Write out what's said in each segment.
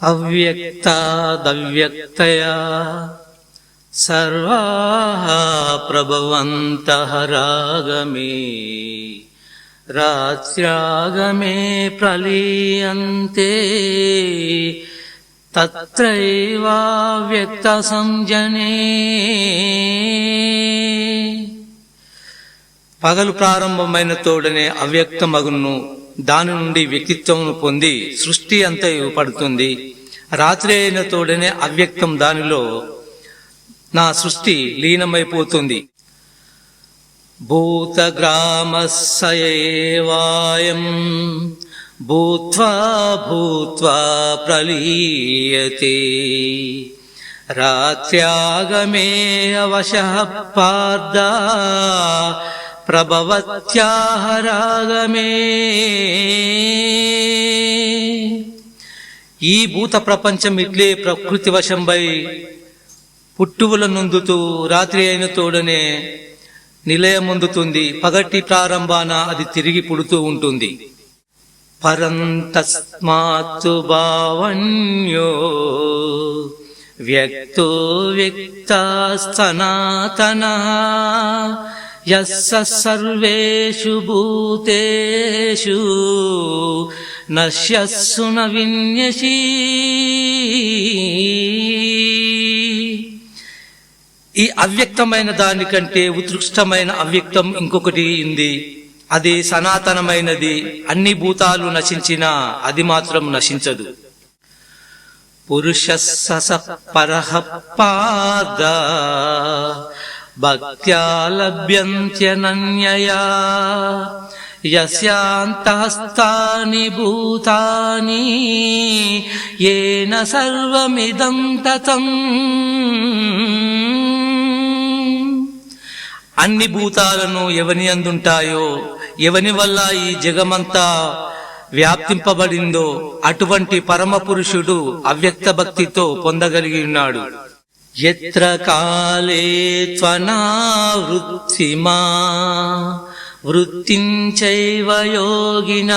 అవ్యక్తాదవ్యక్తయా సర్వాः ప్రభవంతः రాగమే రాత్ర్యాగమే ప్రలీయంతే తత్రైవావ్యక్త సంజనే పగలు ప్రారంభమైన తోడనే అవ్యక్తమగును దాని నుండి వ్యక్తిత్వమును పొంది సృష్టి అంత పడుతుంది. రాత్రి అయిన తోడనే అవ్యక్తం దానిలో నా సృష్టి లీనమైపోతుంది. భూతగ్రామస్సయేవాయం భూత్వా భూత్వా ప్రలీయతే. రాత్ర్యాగమే అవశ పార్దా ప్రభవత్యాహరాగమే. ఈ భూత ప్రపంచం ఇట్లే ప్రకృతి వశంపై పుట్టువుల నొందుతూ రాత్రి అయిన తోడనే నిలయముందుతుంది. పగటి ప్రారంభాన అది తిరిగి పుడుతూ ఉంటుంది. పరంతస్మాత్తు భావన్యో వ్యక్తో వ్యక్త సనాతన యస్స సర్వేషు భూతేషు నశ్యస్సు విన్యసీ ఈ అవ్యక్తమైన దానికంటే ఉత్కృష్టమైన అవ్యక్తం ఇంకొకటి ఉంది. అది సనాతనమైనది. అన్ని భూతాలు నశించినా అది మాత్రం నశించదు. పురుష పరః పాద భక్త్యా లభ్యంత్యనన్యయా యస్యాంతఃస్థాని భూతాని ఏన సర్వమిదం తతం అన్ని భూతాలను ఎవని అందుంటాయో ఎవని వల్ల ఈ జగమంతా వ్యాప్తింపబడిందో అటువంటి పరమ పురుషుడు అవ్యక్త భక్తితో పొందగలిగి ఉన్నాడు. ఎత్ర కాలే త్వనావృత్తిమా వృత్తించైవ యోగిన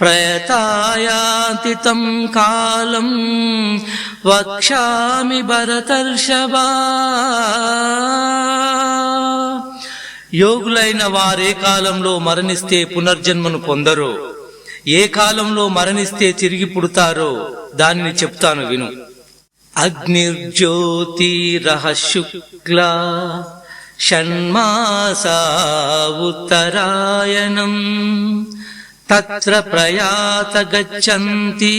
ప్రయతాయాతితం కాలం వక్షామి భరతర్షభా యోగులైన వారే కాలంలో మరణిస్తే పునర్జన్మను పొందరో. ఏ కాలంలో మరణిస్తే తిరిగి పుడతారో దానిని చెప్తాను విను. అగ్నిర్జ్యోతిరహ శుక్ల షణ్మాసా ఉత్తరాయణం తత్ర ప్రయాత గచ్చంతి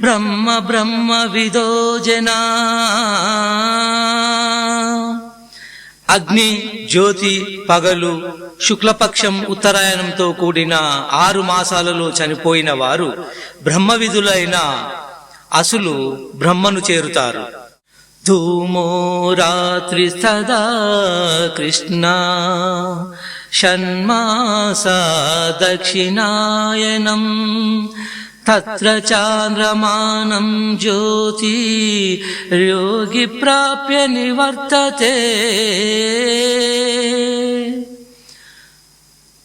బ్రహ్మ బ్రహ్మ విదో జనా. అగ్ని జ్యోతి పగలు శుక్లపక్షం ఉత్తరాయణంతో కూడిన ఆరు మాసాలలో చనిపోయిన వారు బ్రహ్మవిధులైన అసులు బ్రహ్మను చేరుతారు. ధూమో రాత్రి సదా కృష్ణ షణ్మాస దక్షిణాయనం తత్ర చాంద్రమానం జ్యోతి యోగి ప్రాప్య నివర్తతే.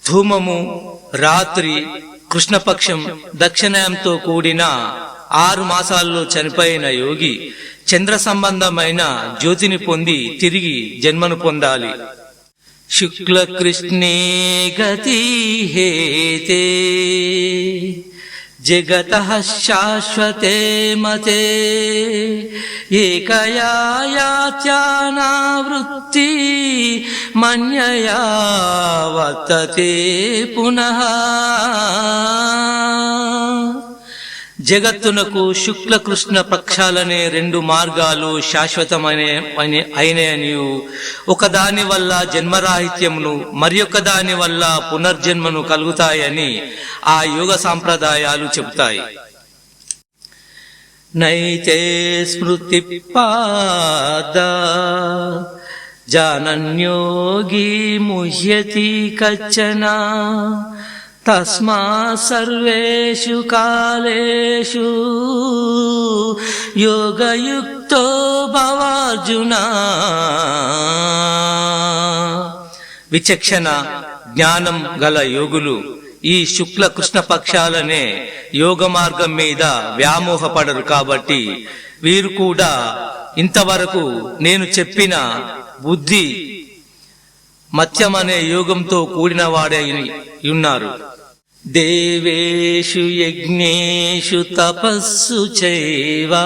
ధూమము రాత్రి కృష్ణపక్షం దక్షిణాయంతో కూడిన ఆరు మాసాల్లో చనిపోయిన యోగి చంద్ర సంబంధమైన జ్యోతిని పొంది తిరిగి జన్మను పొందాలి. శుక్ల కృష్ణే గతి హేతే జగత శాశ్వతే మతే ఏకయాత్యానావృత్తి మన్యయా వర్తతే పునః. జగత్తునకు శుక్ల కృష్ణ పక్షాలనే రెండు మార్గాలు శాశ్వతమైన అయినయనియు. ఒకదాని వల్ల జన్మరాహిత్యమును మరి దాని వల్ల పునర్జన్మను కలుగుతాయని ఆ యోగ సాంప్రదాయాలు చెబుతాయి. నైతే స్మృతి పాద జానన్యోగి ముహ్యతి కచ్చనా తస్మా సర్వేషు కాలేషు యోగయుక్తో భవార్జున. విచక్షణ జ్ఞానం గల యోగులు ఈ శుక్ల కృష్ణ పక్షాలనే యోగ మార్గం మీద వ్యామోహపడరు కాబట్టి వీరు కూడా ఇంతవరకు నేను చెప్పిన బుద్ధి మత్యమనే యోగంతో కూడిన వాడే ఉన్నారు దేవేషు యజ్ఞేషు తపస్సు చైవా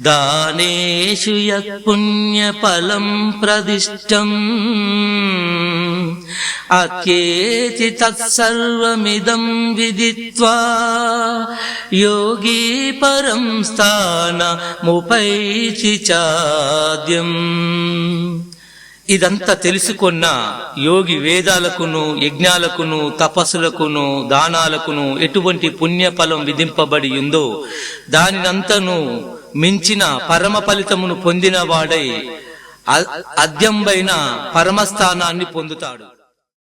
దానేషు యత్పుణ్యఫలం ప్రదిష్టం. అకేతి తత్సర్వమిదం విదిత్వా? యోగీ పరం స్థానముపైచి చాద్యం. ఇదంతా తెలుసుకున్న యోగి వేదాలకును యజ్ఞాలకును తపస్సులకును దానాలకును ఎటువంటి పుణ్యఫలం విధింపబడి ఉందో దానినంతను మించిన పరమ ఫలితమును పొందిన వాడై అద్యంబైన పరమస్థానాన్ని పొందుతాడు.